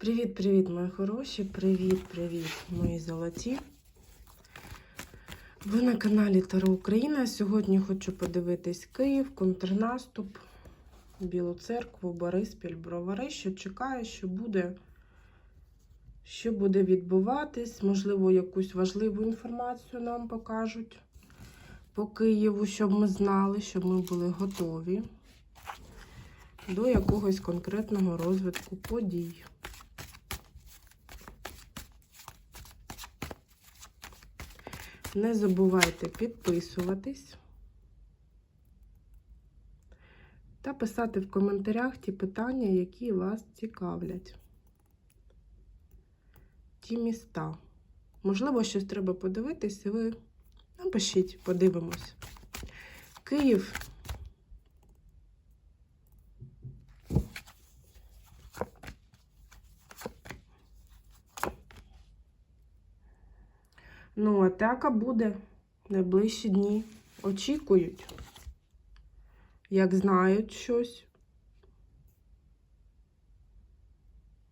Привіт-привіт, мої хороші! Привіт-привіт, мої золоті. Ви на каналі Таро Україна. Сьогодні хочу подивитись Київ, контрнаступ, Білу церкву, Бориспіль, Бровари, що чекає, що буде, що буде відбуватись. Можливо, якусь важливу інформацію нам покажуть по Києву, щоб ми знали, щоб ми були готові до якогось конкретного розвитку подій. Не забувайте підписуватись та писати в коментарях ті питання, які вас цікавлять. Ті міста. Можливо, щось треба подивитись, і ви напишіть, подивимось. Київ. Ну, атака буде найближчі дні. Очікують, як знають щось.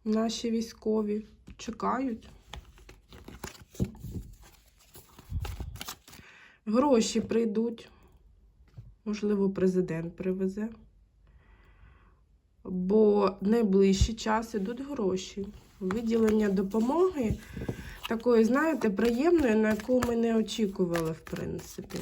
Наші військові чекають. Гроші прийдуть. Можливо, президент привезе. Бо найближчий час ідуть гроші. Виділення допомоги такої, знаєте, приємної, на яку ми не очікували, в принципі.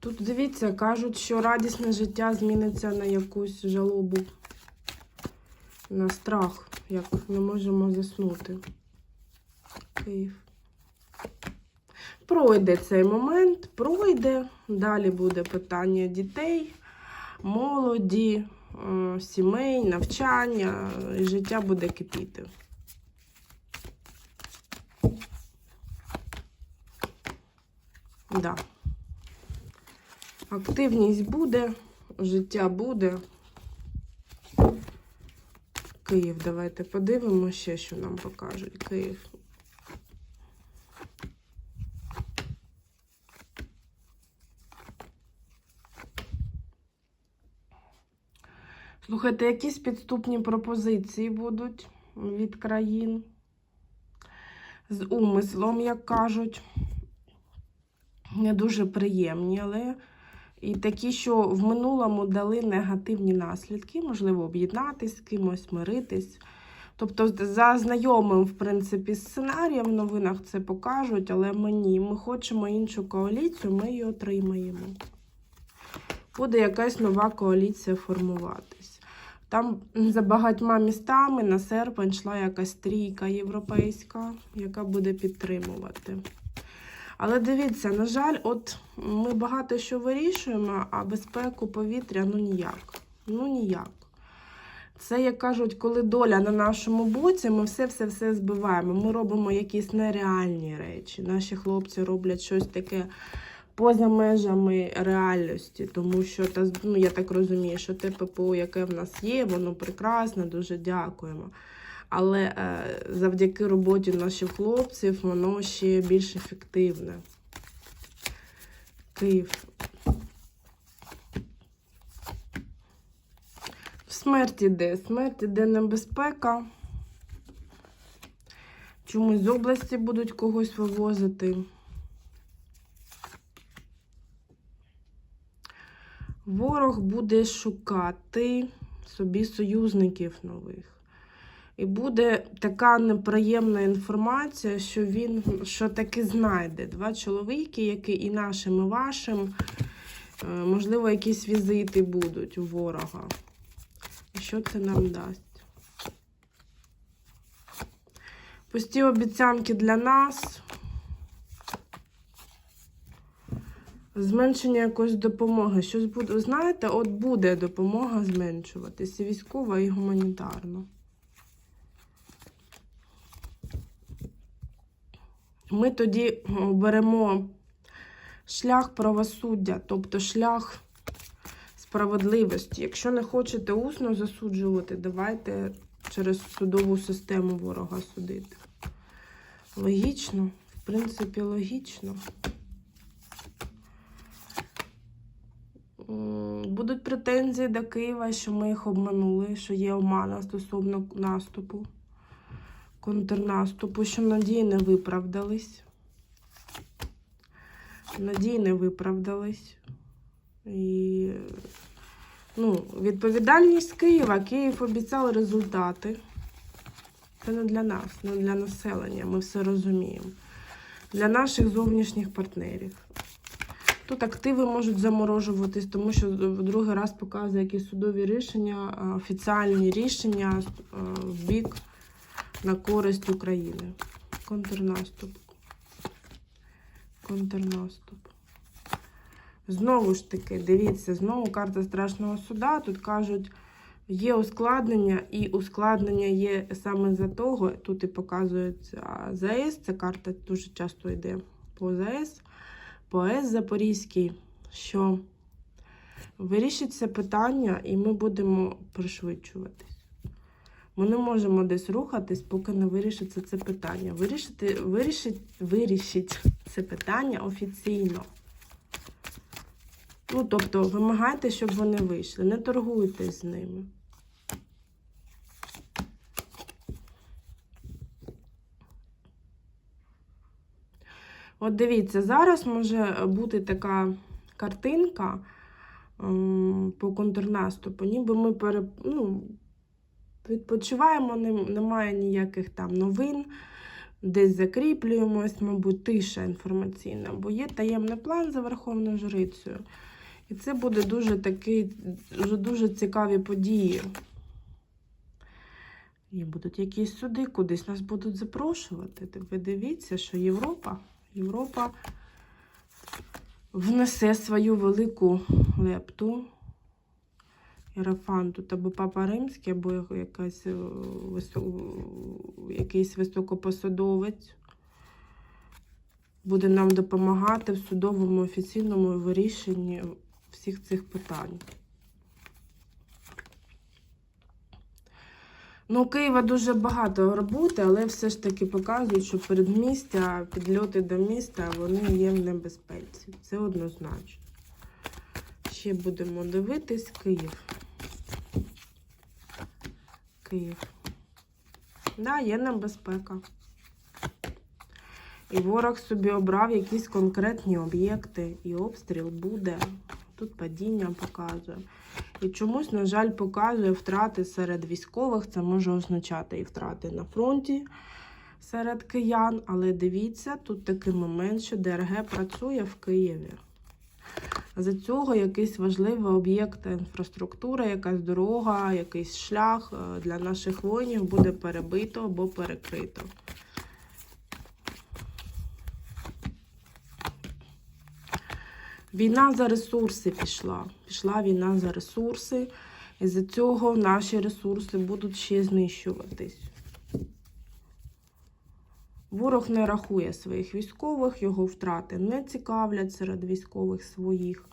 Тут дивіться, кажуть, що радісне життя зміниться на якусь жалобу, на страх, як не можемо заснути. Київ. Пройде цей момент, пройде. Далі буде питання дітей, молоді, е, сімей, навчання, і життя буде кипіти. Да. Активність буде, життя буде. Київ, давайте подивимося що нам покажуть. Київ. Слухайте, якісь підступні пропозиції будуть від країн. З умислом, як кажуть. Не дуже приємні, але і такі, що в минулому дали негативні наслідки, можливо, об'єднатись з кимось, миритись. Тобто, за знайомим, в принципі, сценарієм в новинах це покажуть, але ми ні. Ми хочемо іншу коаліцію, ми її отримаємо. Буде якась нова коаліція формуватись. Там за багатьма містами на серпень йшла якась трійка європейська, яка буде підтримувати. Але дивіться, на жаль, от ми багато що вирішуємо, а безпеку повітря ну ніяк. Ну ніяк. Це, як кажуть, коли доля на нашому боці, ми все-все-все збиваємо. Ми робимо якісь нереальні речі. Наші хлопці роблять щось таке поза межами реальності, тому що ну, я так розумію, що те ППО, яке в нас є, воно прекрасне, дуже дякуємо. Але е, завдяки роботі наших хлопців воно ще більш ефективне. Київ. Смерть іде. Смерть іде небезпека. Чомусь з області будуть когось вивозити. Ворог буде шукати собі союзників нових. І буде така неприємна інформація, що він що таки знайде два чоловіки, які і нашим, і вашим. Е, Можливо, якісь візити будуть у ворога. І що це нам дасть? Пусті обіцянки для нас. Зменшення якоїсь допомоги. Щось буде. Знаєте, от буде допомога зменшуватися. Військова, і гуманітарна. Ми тоді беремо шлях правосуддя, тобто шлях справедливості. Якщо не хочете усно засуджувати, давайте через судову систему ворога судити. Логічно, в принципі, логічно. Будуть претензії до Києва, що ми їх обманули, що є омана стосовно наступу, контрнаступу, що надії не виправдались. Надії не виправдались. І ну, відповідальність Києва. Київ обіцяв результати. Це не для нас, не для населення, ми все розуміємо. Для наших зовнішніх партнерів. Тут активи можуть заморожуватись, тому що в другий раз показує якісь судові рішення, а, офіціальні рішення в бік на користь України. Контрнаступ. Контрнаступ. Знову ж таки, дивіться, знову карта страшного суда. Тут кажуть, є ускладнення, і ускладнення є саме за того. Тут і показується ЗАЕС. Ця карта дуже часто йде по ЗАЕС, по АЕС Запорізький, що вирішиться питання, і ми будемо пришвидшуватись. Ми не можемо десь рухатись, поки не вирішиться це питання. Вирішити, вирішить, вирішить це питання офіційно. Ну, тобто, вимагайте, щоб вони вийшли. Не торгуйтесь з ними. От дивіться, зараз може бути така картинка ем, по контрнаступу, ніби ми пере, ну, відпочиваємо, нем- немає ніяких там новин, десь закріплюємось, мабуть, тиша інформаційна, бо є таємний план за Верховною Жрицею. І це буде дуже дуже, дуже цікаві події. І будуть якісь суди, кудись нас будуть запрошувати. Ви дивіться, що Європа, Європа внесе свою велику лепту. Єрофан тут або Папа Римський, або якась, е, якийсь високопосадовець буде нам допомагати в судовому офіційному вирішенні всіх цих питань. Ну, Києва дуже багато роботи, але все ж таки показують, що передмістя, підльоти до міста, вони є в небезпеці. Це однозначно. Ще будемо дивитись Київ. Київ. Да, є небезпека. І ворог собі обрав якісь конкретні об'єкти, і обстріл буде. Тут падіння показує. І чомусь, на жаль, показує втрати серед військових. Це може означати і втрати на фронті серед киян. Але дивіться, тут такий момент, що ДРГ працює в Києві. За цього якийсь важливий об'єкт інфраструктури, якась дорога, якийсь шлях е, для наших воїнів буде перебито або перекрито. Війна за ресурси пішла. Пішла війна за ресурси, і за цього наші ресурси будуть ще знищуватись. Ворог не рахує своїх військових, його втрати не цікавлять серед військових своїх.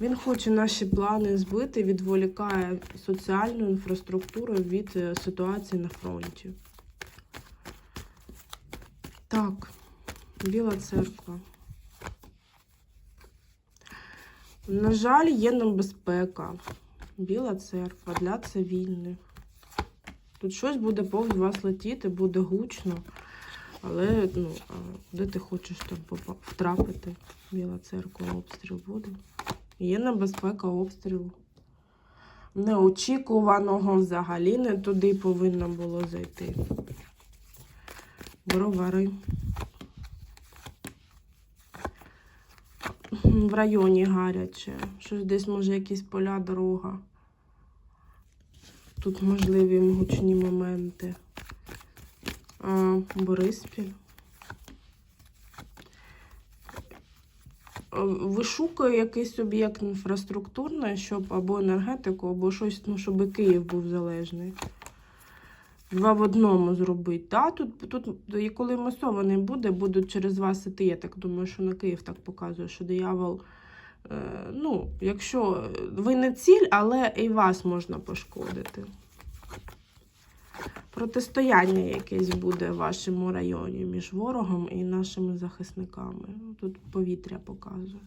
Він хоче наші плани збити, відволікає соціальну інфраструктуру від е, ситуації на фронті. Так, Біла церква. На жаль, є небезпека. Біла церква для цивільних. Тут щось буде повз вас летіти, буде гучно. Але ну, куди ти хочеш там втрапити? Біла церква, обстріл буде. Є небезпека обстрілу. Неочікуваного взагалі не туди повинно було зайти. Бровари. В районі гаряче. Щось десь може якісь поля, дорога. Тут можливі гучні моменти. А, Бориспіль. Е, Вишукую якийсь об'єкт інфраструктурний, щоб або енергетику, або щось, ну, щоб Київ був залежний. Два в одному зробити. Да, тут, тут, коли масований буде, будуть через вас іти. Я так думаю, що на Київ так показує, що диявол. Е, ну, якщо ви не ціль, але і вас можна пошкодити. протистояння якесь буде в вашому районі між ворогом і нашими захисниками. Тут повітря показує.